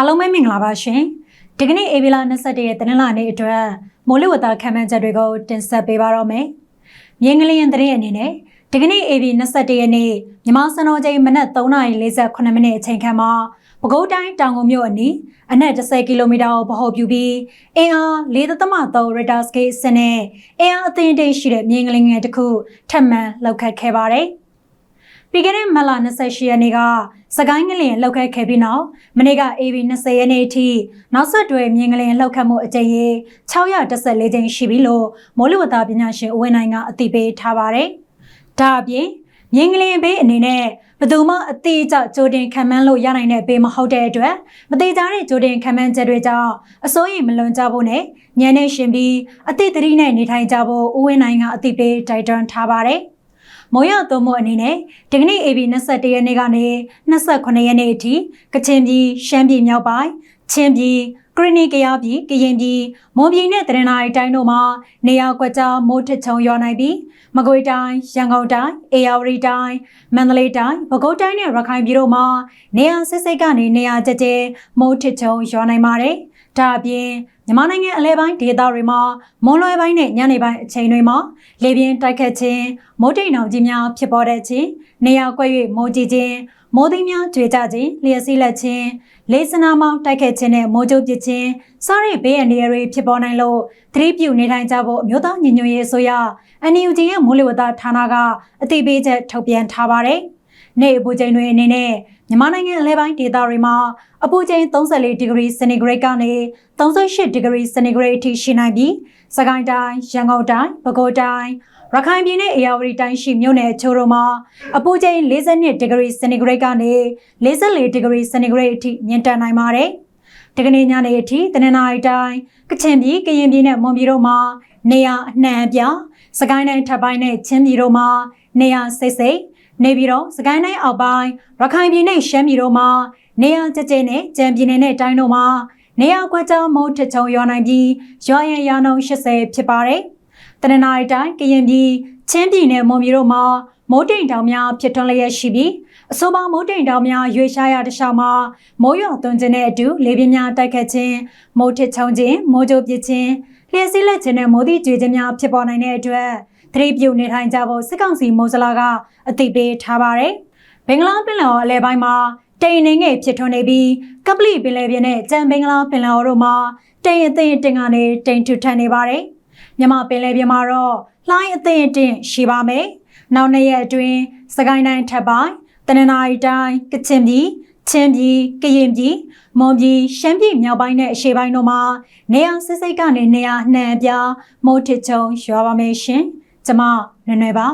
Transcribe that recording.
အားလုံးပဲမင်္ဂလာပါရှင်ဒီကနေ့ဧပြီလ21ရက်တနင်္လာနေ့အတွက်မိုးလေဝသခန့်မှန်းချက်တွေကိုတင်ဆက်ပေးပါတော့မယ်မြင်းကလေးရင်သတင်းအနေနဲ့ဒီကနေ့ဧပြီ21ရက်နေ့မြန်မာစံတော်ချိန်မနက်3:48မိနစ်အချိန်ခန့်မှာပဲခူးတိုင်းတောင်ကုန်မြို့အနီးအနက်10ကီလိုမီတာကိုဗဟိုပြုပြီးအင်အား4.3 Richter scale စနစ်အင်အားအသင်းတိတ်ရှိတဲ့မြင်းကလေးငယ်တစ်ခုထပ်မံလောက်ခတ်ခဲ့ပါတယ်။ ပြီးခဲ့တဲ့မလ28ရက်နေ့ကစကိုင်းငလျင်လောက်ခတ်ခဲ့ပြီးနောက်မနေ့က AB 20ရက်နေ့အထိနောက်ဆက်တွဲမြင်းငလျင်လောက်ခတ်မှုအကြိမ်ရေ614ကြိမ်ရှိပြီလို့မိုးလေဝသပညာရှင်ဦးဝင်းနိုင်ကအသိပေးထားပါတယ်။ဒါအပြင်မြင်းကလေးဘေးအနေနဲ့ဘယ်သူမှအသေးအကျကြိုတင်ခံမှန်းလို့ရနိုင်တဲ့ဘေးမဟုတ်တဲ့အတွက်မသေးကြတဲ့ကြိုတင်ခံမှန်းချက်တွေကြောင့်အစိုးရမလွန်ကြဖို့နဲ့ညံနေရှင်ပြီးအတိတ်တတိနဲ့နေထိုင်ကြဖို့ဦးဝင်းနိုင်ကအသိပေးတိုက်တွန်းထားပါတယ်။ မိုးရသွုံမှုအနေနဲ့ဒီကနေ့ AB 21ရက်နေ့ကနေ28ရက်နေ့အထိကချင်ပြည်ရှမ်းပြည်မြောက်ပိုင်းချင်းပြည်ကရနီကရပြည်ကရင်ပြည်မွန်ပြည်နဲ့တရနာရီတိုင်းတို့မှာနေရာကွက်ကြားမိုးထချုံရွာနိုင်ပြီးမကွေတိုင်းရန်ကုန်တိုင်းအေရဝတီတိုင်းမန္တလေးတိုင်းပဲခူးတိုင်းနဲ့ရခိုင်ပြည်တို့မှာနေရာစစ်စိတ်ကနေနေရာကျကျမိုးထချုံရွာနိုင်ပါတယ်။ဒါအပြင် မြန်မာနိုင်ငံအလဲပိုင်းဒေသတွေမှာမွန်လွယ်ပိုင်းနဲ့ညနေပိုင်းအချိန်တွေမှာလေပြင်းတိုက်ခတ်ခြင်းမိုးတိမ်တောင်ကြီးများဖြစ်ပေါ်တဲ့ခြင်းနေရာကွက်၍မိုးကြီးခြင်းမိုးသိမ်းများကြွေကြခြင်းလျှက်စီးလက်ခြင်းလေစနာမောင်းတိုက်ခတ်ခြင်းနဲ့မိုးကြိုးပစ်ခြင်းစားရိတ်ဘေးအန္တရာယ်တွေဖြစ်ပေါ်နိုင်လို့သတိပြုနေထိုင်ကြဖို့အမျိုးသားညီညွတ်ရေးအစိုးရ NUG ရဲ့မိုးလေဝသဌာနကအသိပေးချက်ထုတ်ပြန်ထားပါတယ်။ နေ့အပူချိန်တွေအနေနဲ့မြန်မာနိုင်ငံအလဲပိုင်းဒေသတွေမှာအပူချိန်34ဒီဂရီစင်တီဂရိတ်ကနေ38ဒီဂရီစင်တီဂရိတ်အထိရှိနိုင်ပြီးစကိုင်းတိုင်းရန်ကုန်တိုင်းပဲခူးတိုင်းရခိုင်ပြည်နယ်အေရဝတီတိုင်းရှိမြို့နယ်အချို့တို့မှာအပူချိန်42ဒီဂရီစင်တီဂရိတ်ကနေ44ဒီဂရီစင်တီဂရိတ်အထိမြင့်တက်နိုင်ပါတယ်။ဒီကနေ့ညနေအထိတနင်္လာရီတိုင်းကချင်ပြည်ကရင်ပြည်နဲ့မွန်ပြည်တို့မှာနေရာအနှံ့အပြားစကိုင်းတိုင်းထပ်ပိုင်းနဲ့ချင်းပြည်တို့မှာနေရာစိတ်စိတ် နေပြီးတော့စကိုင်းတိုင်းအောက်ပိုင်းရခိုင်ပြည်နဲ့ရှမ်းပြည်တို့မှာနေရာကျကျနဲ့ကြံပြည်နယ်နဲ့တိုင်းတို့မှာနေရာကွက်ကြားမုတ်ထချုံရွာနိုင်ပြီးရွာရန်ရာနှုန်း80ဖြစ်ပါတယ်။တနင်္လာရီတိုင်းကရင်ပြည်ချင်းပြည်နယ်မွန်ပြည်တို့မှာမိုးတိမ်တောင်များဖြစ်ထွန်းလျက်ရှိပြီးအဆိုပါမိုးတိမ်တောင်များရွေရှားရတခြားမှာမိုးရွာသွန်းခြင်းနဲ့အတူလေပြင်းများတိုက်ခတ်ခြင်းမိုးထချုံခြင်းမိုးကြိုပစ်ခြင်းလျှက်စီးလက်ခြင်းနဲ့မိုးသီးကြွေခြင်းများဖြစ်ပေါ်နိုင်တဲ့အတွက် သတိပြုနေထိုင်ကြဖို့စစ်ကောင်စီမိုးစလာကအသိပေးထားပါတယ်။ဘင်္ဂလားပင်လယ်အော်အလဲပိုင်းမှာတိမ်နေငယ်ဖြစ်ထွန်းနေပြီးကပလီပင်လယ်ပြင်နဲ့ကြံဘင်္ဂလားပင်လယ်အော်တို့မှာတိမ်အသိတင်ကနေတိမ်ထူထန်နေပါတယ်။မြန်မာပင်လယ်ပြင်မှာတော့လှိုင်းအသိတင်ရှိပါမယ်။နောက်နှစ်ရက်အတွင်းစကိုင်းတိုင်းထပ်ပိုင်းတနင်္သာရီတိုင်းကချင်ပြည်ချင်းပြည်ကရင်ပြည်မွန်ပြည်ရှမ်းပြည်မြောက်ပိုင်းနဲ့အရှေ့ပိုင်းတို့မှာနေရာစစ်စိတ်ကနေနေရာနှံပြမိုးထစ်ချုံရွာပါမယ်ရှင်။ ကျမနွယ်နွယ်ပါ